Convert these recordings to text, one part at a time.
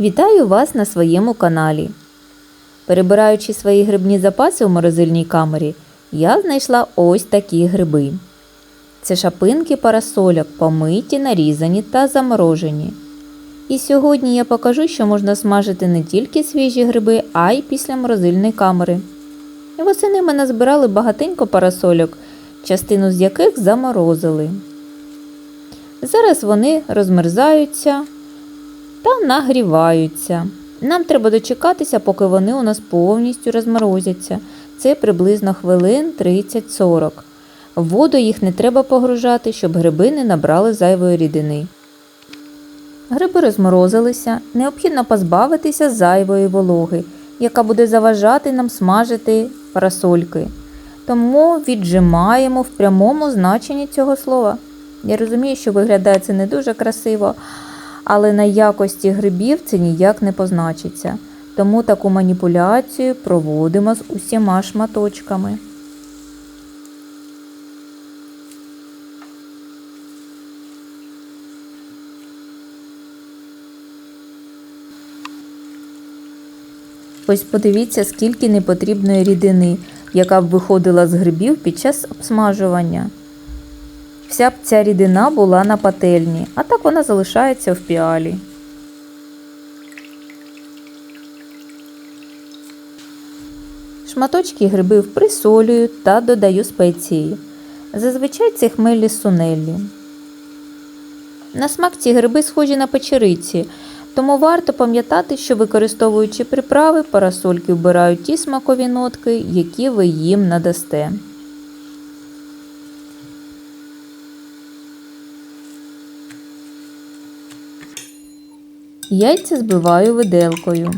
Вітаю вас на своєму каналі. Перебираючи свої грибні запаси у морозильній камері, я знайшла ось такі гриби. Це шапинки парасоляк, помиті, нарізані та заморожені. І сьогодні я покажу, що можна смажити не тільки свіжі гриби, а й після морозильної камери. Восени ми назбирали багатенько парасольок, частину з яких заморозили. Зараз вони розмерзаються та нагріваються. Нам треба дочекатися, поки вони у нас повністю розморозяться. Це приблизно хвилин 30-40. В воду їх не треба погружати, щоб гриби не набрали зайвої рідини. Гриби розморозилися, необхідно позбавитися зайвої вологи, яка буде заважати нам смажити парасольки. Тому віджимаємо в прямому значенні цього слова. Я розумію, що виглядає це не дуже красиво, але на якості грибів це ніяк не позначиться. Тому таку маніпуляцію проводимо з усіма шматочками. Ось подивіться, скільки непотрібної рідини, яка б виходила з грибів під час обсмажування. Вся б ця рідина була на пательні, а так вона залишається в піалі. Шматочки грибів присолюю та додаю спеції. Зазвичай це хмелі сунелі. На смак ці гриби схожі на печериці, тому варто пам'ятати, що використовуючи приправи, парасольки вбирають ті смакові нотки, які ви їм надасте. Яйця збиваю виделкою.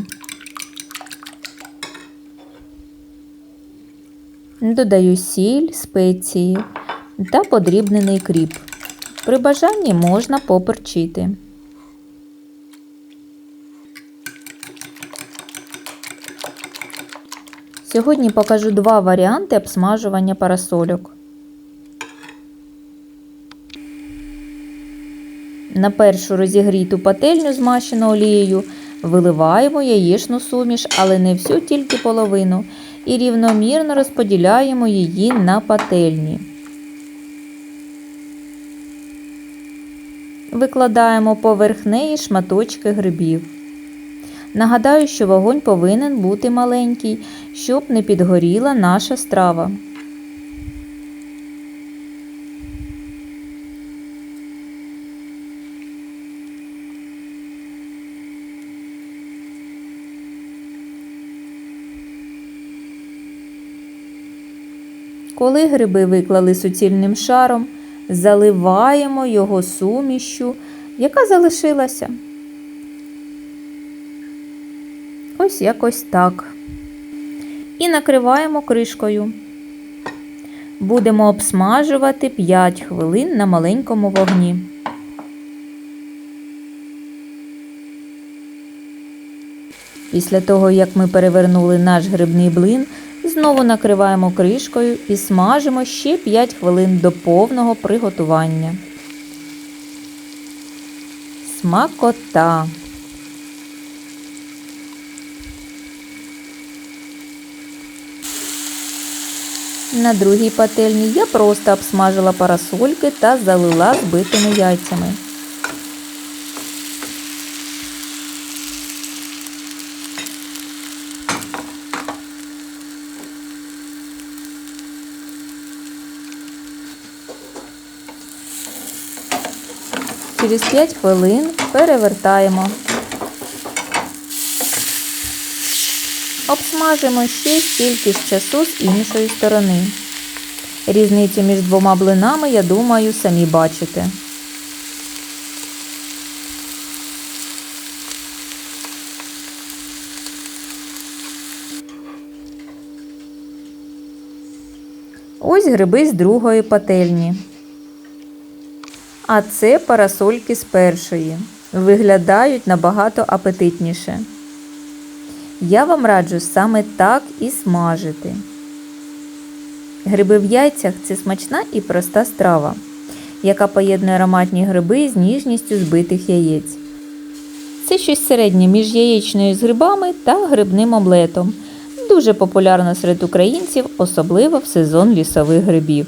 Додаю сіль, спеції та подрібнений кріп. При бажанні можна поперчити. Сьогодні покажу два варіанти обсмажування парасольок. На першу розігріту пательню змащену олією виливаємо яєчну суміш, але не всю тільки половину, і рівномірно розподіляємо її на пательні. Викладаємо поверх неї шматочки грибів. Нагадаю, що вогонь повинен бути маленький, щоб не підгоріла наша страва. Коли гриби виклали суцільним шаром, заливаємо його сумішю, яка залишилася. Ось якось так. І накриваємо кришкою. Будемо обсмажувати 5 хвилин на маленькому вогні. Після того, як ми перевернули наш грибний блин, знову накриваємо кришкою і смажимо ще 5 хвилин до повного приготування. Смакота! На другій пательні я просто обсмажила парасольки та залила збитими яйцями. Через 5 хвилин перевертаємо. Обсмажимо ще стільки ж часу з іншої сторони. Різницю між двома блинами, я думаю, самі бачите. Ось гриби з другої пательні. А це парасольки з першої. Виглядають набагато апетитніше. Я вам раджу саме так і смажити. Гриби в яйцях це смачна і проста страва, яка поєднує ароматні гриби з ніжністю збитих яєць. Це щось середнє між яєчною з грибами та грибним омлетом. Дуже популярно серед українців, особливо в сезон лісових грибів.